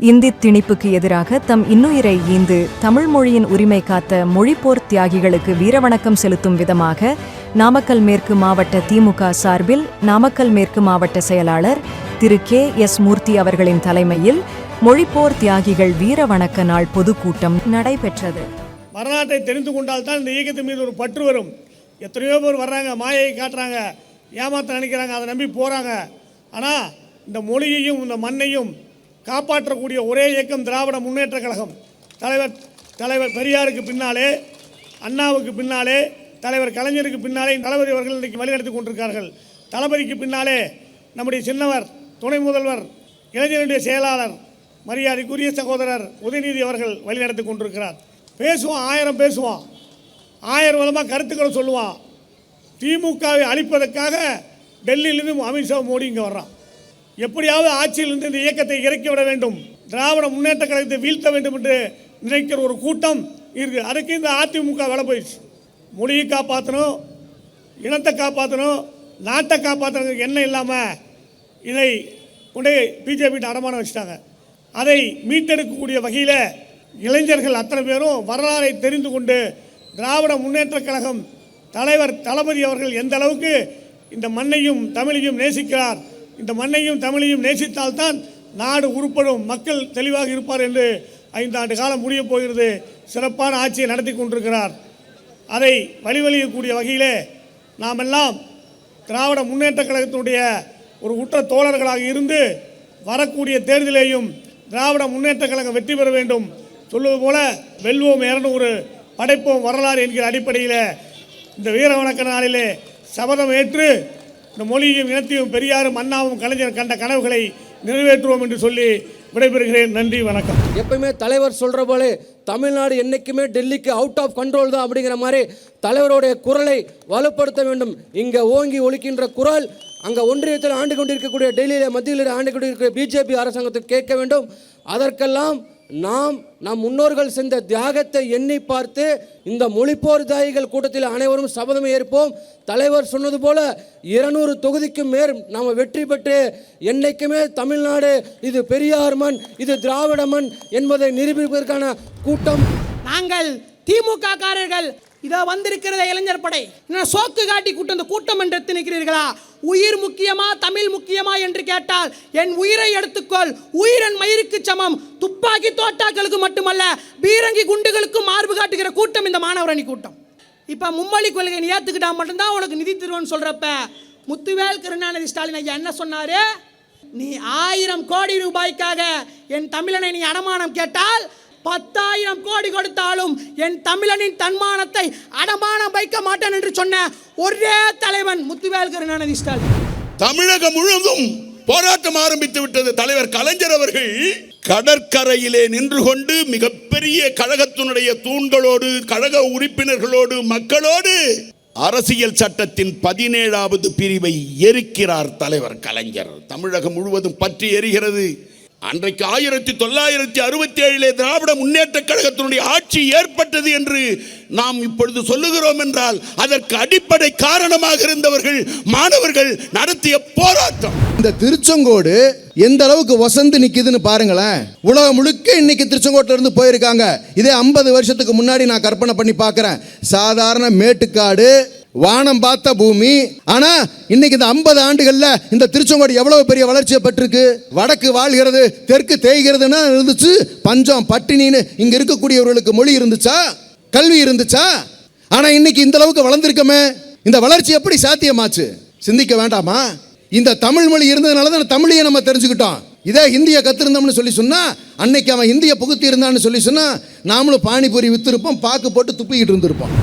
இந்தி திணிப்புக்கு எதிராக தம் இன்னுயிரை ஈந்து தமிழ் மொழியின் உரிமை காத்த மொழிப்போர் தியாகிகளுக்கு வீரவணக்கம் செலுத்தும் விதமாக நாமக்கல் மேற்கு மாவட்ட திமுக சார்பில் நாமக்கல் மேற்கு மாவட்ட செயலாளர் திரு கே எஸ் மூர்த்தி அவர்களின் தலைமையில் மொழிப்போர் தியாகிகள் வீரவணக்க நாள் பொதுக்கூட்டம் நடைபெற்றது. வரலாற்றை தெரிந்து கொண்டால் தான் இந்த இயக்கத்தின் மீது ஒரு பற்று வரும். எத்தனையோ பேர் வர்றாங்க மாயை காட்டுறாங்க ஏமாத்த நினைக்கிறாங்க அதை நம்பி போகிறாங்க ஆனால் இந்த மொழியையும் இந்த மண்ணையும் காப்பாற்றக்கூடிய ஒரே இயக்கம் திராவிட முன்னேற்றக் கழகம். தலைவர் தலைவர் பெரியாருக்கு பின்னாலே அண்ணாவுக்கு பின்னாலே தலைவர் கலைஞருக்கு பின்னாலே தளபதி அவர்கள் இன்றைக்கு வழிநடத்தி கொண்டிருக்கார்கள் தளபதிக்கு பின்னாலே நம்முடைய சின்னவர் துணை முதல்வர் இளைஞருடைய செயலாளர் மரியாதைக்குரிய சகோதரர் உதயநிதி அவர்கள் வழிநடத்தி கொண்டிருக்கிறார். பேசுவான் ஆயிரம் பேசுவான் ஆயிரம் விதமாக கருத்துக்களை சொல்லுவான். திமுகவை அழிப்பதற்காக டெல்லியிலிருந்து அமித்ஷா மோடி இங்கே வர்றான். எப்படியாவது ஆட்சியிலிருந்து இந்த இயக்கத்தை இறக்கி விட வேண்டும். திராவிட முன்னேற்ற கழகத்தை வீழ்த்த வேண்டும் என்று நினைக்கிற ஒரு கூட்டம் இருக்குது அதுக்கு இந்த அதிமுக வேலை போயிடுச்சு. மொழியை காப்பாற்றணும் இனத்தை காப்பாற்றணும் நாட்டை காப்பாற்றுறதுக்கு எண்ணம் இல்லாமல் இதை கொண்டே பிஜேபி அடமானம் வச்சுட்டாங்க. அதை மீட்டெடுக்கக்கூடிய வகையில் இளைஞர்கள் அத்தனை பேரும் வரலாறை தெரிந்து கொண்டு திராவிட முன்னேற்ற கழகம் தலைவர் தளபதி அவர்கள் எந்த அளவுக்கு இந்த மண்ணையும் தமிழையும் நேசிக்கிறார் இந்த மண்ணையும் தமிழையும் நேசித்தால்தான் நாடு உருப்படும் மக்கள் தெளிவாக இருப்பார் என்று ஐந்தாண்டு காலம் முடியப் போகிறது. சிறப்பான ஆட்சியை நடத்தி கொண்டிருக்கிறார். அதை வழிவழியக்கூடிய வகையிலே நாம் எல்லாம் திராவிட முன்னேற்றக் கழகத்தினுடைய ஒரு உற்ற தோழர்களாக இருந்து வரக்கூடிய தேர்தலையும் திராவிட முன்னேற்றக் கழகம் வெற்றி பெற வேண்டும். சொல்வது போல வெல்வோம் இரநூறு படைப்போம் வரலாறு என்கிற அடிப்படையில் இந்த வீர வணக்க நாளிலே சபதம் ஏற்று இந்த மொழியையும் இனத்தையும் பெரியாரும் அண்ணாவும் கலைஞர் கண்ட கனவுகளை நிறைவேற்றுவோம் என்று சொல்லி விடைபெறுகிறேன். நன்றி வணக்கம். எப்பயுமே தலைவர் சொல்கிற போல தமிழ்நாடு என்றைக்குமே டெல்லிக்கு அவுட் ஆஃப் கண்ட்ரோல் தான் அப்படிங்கிற மாதிரி தலைவருடைய குரலை வலுப்படுத்த வேண்டும். இங்கே ஓங்கி ஒழிக்கின்ற குரல் அங்கே ஒன்றியத்தில் ஆண்டு கொண்டிருக்கக்கூடிய டெல்லியில் மத்தியில் ஆண்டு கொண்டிருக்கிற பிஜேபி அரசாங்கத்துக்கு கேட்க வேண்டும். அதற்கெல்லாம் நாம் நம் முன்னோர்கள் சென்ற தியாகத்தை எண்ணி பார்த்து இந்த மொழிப்போர் தியாகிகள் கூட்டத்தில் அனைவரும் சபதம் ஏற்போம். தலைவர் சொன்னது போல இருநூறு தொகுதிக்கும் மேல் நாம் வெற்றி பெற்று என்றைக்குமே தமிழ்நாடு இது பெரியார் மண் இது திராவிட மண் என்பதை நிரூபிப்பதற்கான கூட்டம். நாங்கள் திமுக காரர்கள் இதோ வந்திருக்கிறத இளைஞர் படை சோக்கு காட்டி கூட்டம் கூட்டம் என்று எத்தனிக்கிறீர்களா உயிர் முக்கியமா தமிழ் முக்கியமா என்று கேட்டால் என் உயிரை எடுத்துக்கொள். உயிரன் மயிருக்கு சமம். துப்பாக்கி தோட்டாக்களுக்கு மட்டுமல்ல பீரங்கி குண்டுகளுக்கும் மார்பு காட்டுகிற கூட்டம் இந்த மாணவரணி கூட்டம். இப்போ மும்மொழி கொள்கை நீ ஏற்றுக்கிட்டா மட்டும்தான் உனக்கு நிதி தருவேன்னு சொல்கிறப்ப முத்துவேல் கருணாநிதி ஸ்டாலின் ஐயா என்ன சொன்னார்? நீ ஆயிரம் கோடி ரூபாய்க்காக என் தமிழனை நீ அடமானம் கேட்டால் பத்தாயிரம் கோடி கொடுத்தாலும் என் தமிழனின் தன்மானத்தை அடமானம் வைக்க மாட்டேன் என்று சொன்ன ஒரே தலைவன் முத்துவேல் கருணாநிதி ஸ்டாலின். தமிழகம் முழுவதும் போராட்டம் ஆரம்பித்து விட்டது தலைவர் கலைஞர் அவர்கள். கடற்கரையிலே நின்று கொண்டு மிகப்பெரிய கழகத்தினுடைய தூண்களோடு கழக உறுப்பினர்களோடு மக்களோடு அரசியல் சட்டத்தின் பதினேழாவது பிரிவை எரிக்கிறார் தலைவர் கலைஞர். தமிழகம் முழுவதும் பற்றி எரிகிறது. அன்றைக்கு ஆயிரத்தி தொள்ளாயிரத்தி அறுபத்தி ஏழிலே திராவிட முன்னேற்ற கழகத்தினுடைய ஆட்சி ஏற்பட்டது என்று நாம் இப்பொழுது சொல்லுகிறோம் என்றால் அதற்கு அடிப்படை காரணமாக இருந்தவர்கள் மாணவர்கள் நடத்திய போராட்டம். இந்த திருச்செங்கோடு எந்த அளவுக்கு வசந்து நிக்குதுன்னு பாருங்களேன். உலகம் முழுக்க இன்னைக்கு திருச்செங்கோட்டில இருந்து போயிருக்காங்க. இதே ஐம்பது வருஷத்துக்கு முன்னாடி நான் கற்பனை பண்ணி பார்க்குறேன். சாதாரண மேட்டுக்காடு வானம் பார்த்த பூமி. ஆனா இன்னைக்கு இந்த ஐம்பது ஆண்டுகள்ல இந்த திருச்செங்கோடு எவ்வளவு பெரிய வளர்ச்சியை பெற்றிருக்கு? வடக்கு வாழ்கிறது தெற்கு தேய்கிறதுன்னா இருந்துச்சு. பஞ்சம் பட்டினின்னு இங்க இருக்கக்கூடியவர்களுக்கு மொழி இருந்துச்சா? கல்வி இருந்துச்சா? ஆனா இன்னைக்கு இந்த அளவுக்கு வளர்ந்துருக்கமே. இந்த வளர்ச்சி எப்படி சாத்தியமாச்சு? சிந்திக்க வேண்டாமா? இந்த தமிழ் மொழி இருந்ததுனால தான் தமிழையே நம்ம தெரிஞ்சுக்கிட்டோம். இதே ஹிந்தியை கத்திருந்தோம்னு சொல்லி சொன்னா அன்னைக்கு அவன் ஹிந்தியை புகுத்தி இருந்தான்னு சொல்லி சொன்னா நாமளும் பானிபூரி வித்திருப்போம் பாக்கு போட்டு துப்பிக்கிட்டு இருந்திருப்போம்.